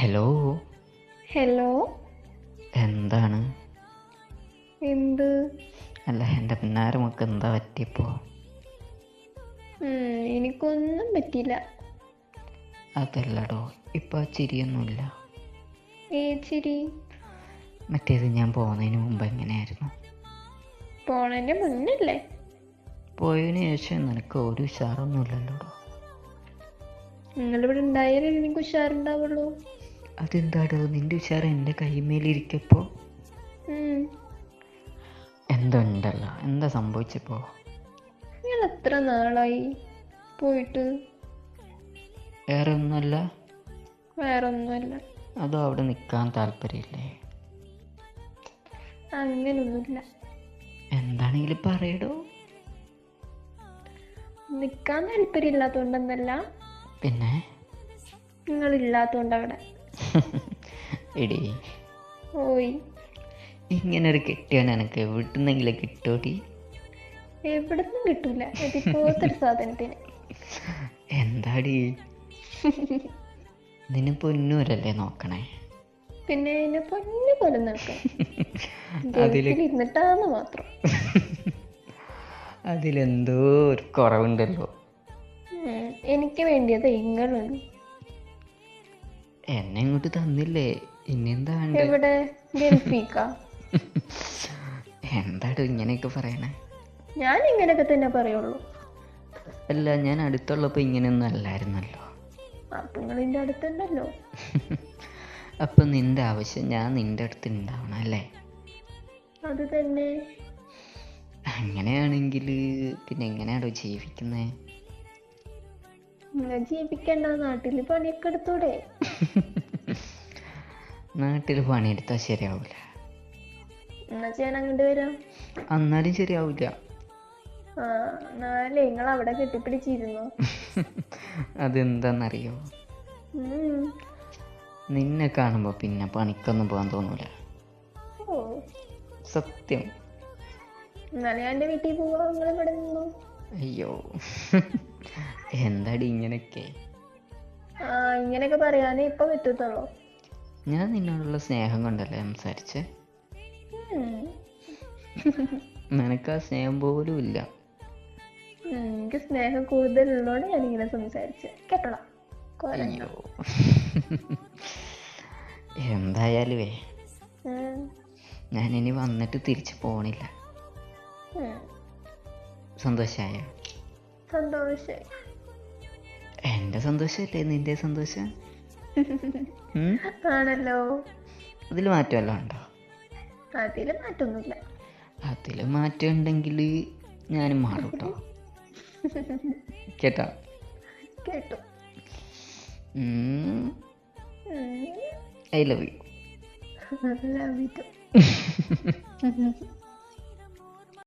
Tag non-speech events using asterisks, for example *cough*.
Hello hello എന്താണ്? എന്ത്? അല്ല എന്റെ പിന്നാരമൊക്കെ എന്താ പറ്റിയപ്പോ? എനിക്കൊന്നും പറ്റിയില്ല. അതല്ലടോ ഇപ്പൊ ആ ചിരിയൊന്നുമില്ല. ഏ ചിരി? മറ്റേത് ഞാൻ പോകുന്നതിന് മുമ്പ് എങ്ങനെയായിരുന്നു? പോണതിന്റെ മുന്നല്ലേ? പോയതിന് ശേഷം നിനക്ക് ഒരു ഉഷാറൊന്നുമില്ലല്ലോടോ? നിങ്ങളിവിടെ ഉണ്ടായാലേ എനിക്ക് ഉഷാറുണ്ടാവുള്ളൂ. അതെന്താടോ നിന്റെ ഉഷാർ എന്റെ കൈമേലിരിക്കപ്പോൾ ഉം. എന്തുണ്ടല്ലോ? എന്താ സംഭവിച്ചപ്പോ? ഞാൻ എത്ര നാളായി? പോയിട്ട്. വേറെ ഒന്നുമല്ല വേറെ ഒന്നുമല്ല അതോ അവിടെ നിൽക്കാൻ താല്പര്യമില്ലേ? അങ്ങനൊന്നുമില്ല. എന്താണെങ്കിലും പറയടോ. നിൽക്കാൻ താല്പര്യമില്ലാത്തോണ്ടെന്നല്ല പിന്നെ? നിങ്ങളില്ലാത്തോണ്ട് അവിടെ എടി. ഓയ് ഇങ്ങനെ ഒരു കെട്ടിയവൻ എനിക്ക് എവിടുന്നെങ്കിലും കിട്ടോടി എവിടുന്നും കിട്ടൂല. ഇതിപ്പോഴത്തെ ഒരു സാധനത്തിന്. എന്താടി? നിന്നെ പൊന്നൂരല്ലേ നോക്കണേ? പിന്നെ എന്നെ പൊന്നു പോലെ നിൽക്കും ഇരുന്നിട്ടാന്ന് *laughs* മാത്രം. അതിലെന്തോ ഒരു കുറവുണ്ടല്ലോ. എനിക്ക് വേണ്ടിയത് ഇങ്ങളുണ്ട് എന്നെ ഇങ്ങോട്ട് തന്നില്ലേ? ഇനിയെന്താ എവിടെ? ഗൾഫീക്ക. എന്താടോ ഇങ്ങനെയൊക്കെ പറയണേ? ഞാൻ ഇങ്ങനെയൊക്കെ തന്നെ പറയുള്ളൂ. അല്ല ഞാൻ അടുത്തുള്ളപ്പോൾ ഇങ്ങനെയൊന്നും അല്ലായിരുന്നല്ലോ. അപ്പൊ നിങ്ങളിന്റെ അടുത്തുണ്ടല്ലോ. അപ്പം നിന്റെ ആവശ്യം ഞാൻ നിന്റെ അടുത്ത് ഉണ്ടാവണം അല്ലേ? അത് തന്നെ. അങ്ങനെയാണെങ്കിൽ പിന്നെ എങ്ങനെയാണോ ജീവിക്കുന്നത് നിങ്ങൾ ജീവിക്കണ്ട നാട്ടിൽ പണിയൊക്കെ എടുത്തൂടെ? *laughs* നാട്ടിൽ പണിയെടുത്താ ശരിയാവൂല. എന്നാ ചേന അങ്ങോട്ട് വരാം. അന്നാലും ശരിയാവൂല. ആ നാളെ നിങ്ങൾ അവിടെ കെട്ടിപ്പിടിച്ചിരുന്നു? *laughs* അതെന്താന്നറിയോ? നിന്നെ കാണുമ്പോ പിന്നെ പണിക്കൊന്നും പോകാൻ തോന്നൂല. സത്യം. എന്നാലും ഞാൻ വീട്ടിൽ പോവാ നിങ്ങൾ ഇവിടെ നിന്നു. അയ്യോ. *laughs* എന്താടി ഇങ്ങനെയൊക്കെ? ആ ഇങ്ങനെയൊക്കെ പറയാനേ ഇപ്പൊ പറ്റത്തുള്ളൂ. ഞാൻ നിന്നോടുള്ള സ്നേഹം കൊണ്ടല്ലേ സംസാരിച്ചേ. നിനക്ക് ആ സ്നേഹം പോലും ഇല്ല. എനിക്ക് സ്നേഹം കൂടുതലുള്ളതുകൊണ്ട് ഇങ്ങനെ സംസാരിച്ചു. കേട്ടോളാം അയ്യോ. എന്തായാലുവേ ഞാൻ ഇനി വന്നിട്ട് തിരിച്ചു പോണില്ല. സന്തോഷായോ? സന്തോഷായി. എന്റെ സന്തോഷമല്ലേ നിന്റെ സന്തോഷം? ആണല്ലോ. അതിൽ മാറ്റമല്ല ഉണ്ടോ? അതിൽ മാറ്റമൊന്നുമില്ല അതിൽ മാറ്റം ഉണ്ടെങ്കിൽ ഞാനും മാറും കേട്ടോ? കേട്ടോ. കേട്ടു. I love you you too. *laughs*